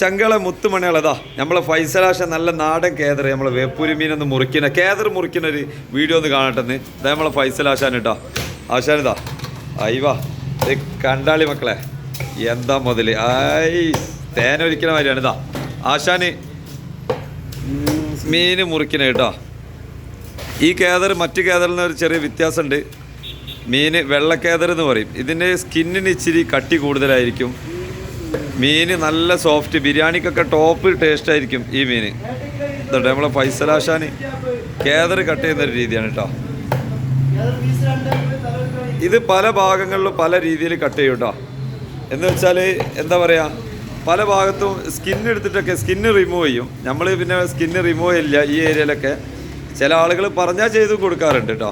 ശങ്കളെ മുത്തുമണികളതാ നമ്മളെ ഫൈസലാഷ നല്ല നാടൻ കേദർ നമ്മളെ വേപ്പൂരി മീനൊന്ന് മുറിക്കുന്ന കേദർ മുറിക്കുന്ന ഒരു വീഡിയോ ഒന്ന് കാണട്ടെന്ന്. ഇതാ നമ്മളെ ഫൈസലാശാൻ കേട്ടോ ആശാനിതാ അയ്യവാ കണ്ടാളി മക്കളെ എന്താ മുതൽ? ആയി തേനൊരിക്കണ മാതിരിയാണ് ഇതാ. ആശാന് മീന് മുറിക്കണ കേട്ടോ ഈ കേദർ മറ്റു കേതറിൽ നിന്ന് ഒരു ചെറിയ വ്യത്യാസമുണ്ട്. മീന് വെള്ളക്കേദർ എന്ന് പറയും. ഇതിന്റെ സ്കിന്നിന് ഇച്ചിരി കട്ടി കൂടുതലായിരിക്കും. മീന് നല്ല സോഫ്റ്റ്. ബിരിയാണിക്കൊക്കെ ടോപ്പ് ടേസ്റ്റ് ആയിരിക്കും ഈ മീൻ. ഇതുണ്ട് നമ്മളെ ഫൈസലാശാന് കേദർ കട്ട് ചെയ്യുന്ന ഒരു രീതിയാണ് കേട്ടോ ഇത് പല ഭാഗങ്ങളിലും പല രീതിയിൽ കട്ട് ചെയ്യും കേട്ടോ എന്ന് വെച്ചാൽ എന്താ പറയുക പല ഭാഗത്തും സ്കിന്ന് എടുത്തിട്ടൊക്കെ സ്കിന്ന് റിമൂവ് ചെയ്യും. നമ്മൾ പിന്നെ സ്കിന്ന് റിമൂവ് ചെയ്യില്ല ഈ ഏരിയയിലൊക്കെ. ചില ആളുകൾ പറഞ്ഞാൽ ചെയ്ത് കൊടുക്കാറുണ്ട് കേട്ടോ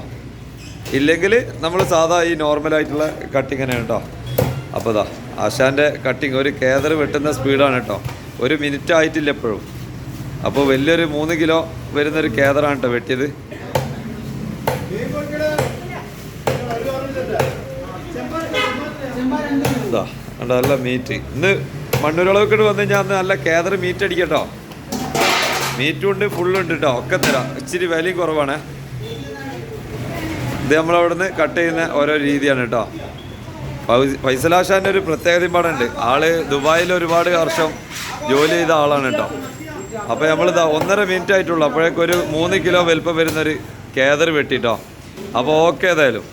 ഇല്ലെങ്കിൽ നമ്മൾ സാധാ ഈ നോർമലായിട്ടുള്ള കട്ടിങ്ങനെ കേട്ടോ അപ്പോൾ ഇതാ ആശാന്റെ കട്ടിങ് ഒരു കേദർ വെട്ടുന്ന സ്പീഡാണ് കേട്ടോ ഒരു മിനിറ്റ് ആയിട്ടില്ല എപ്പോഴും അപ്പോൾ വലിയൊരു മൂന്ന് കിലോ വരുന്നൊരു കേദറാണ് കേട്ടോ വെട്ടിയത്. കണ്ടോ നല്ല മീറ്റ് ഇന്ന് മണ്ണൂരളവൊക്കെ വന്നു കഴിഞ്ഞാൽ അന്ന് നല്ല കേദർ മീറ്റ് അടിക്കട്ടോ മീറ്റും ഉണ്ട് ഫുള്ളും ഉണ്ട് കേട്ടോ ഒക്കെ തരാം. ഇച്ചിരി വിലയും കുറവാണ്. ഇത് നമ്മളവിടുന്ന് കട്ട് ചെയ്യുന്ന ഓരോ രീതിയാണ് കേട്ടോ ഫൈസലാഷാന്റെ ഒരു പ്രത്യേകതയും പാടുണ്ട് ആൾ ദുബായിൽ ഒരുപാട് വർഷം ജോലി ചെയ്ത ആളാണ് കേട്ടോ. അപ്പോൾ നമ്മൾ ഇതാ ഒന്നര മിനിറ്റ് ആയിട്ടുള്ളൂ അപ്പോഴേക്കൊരു മൂന്ന് കിലോ വലുപ്പം വരുന്നൊരു കേദർ വെട്ടിട്ടോ. അപ്പോൾ ഓക്കെ ഏതായാലും.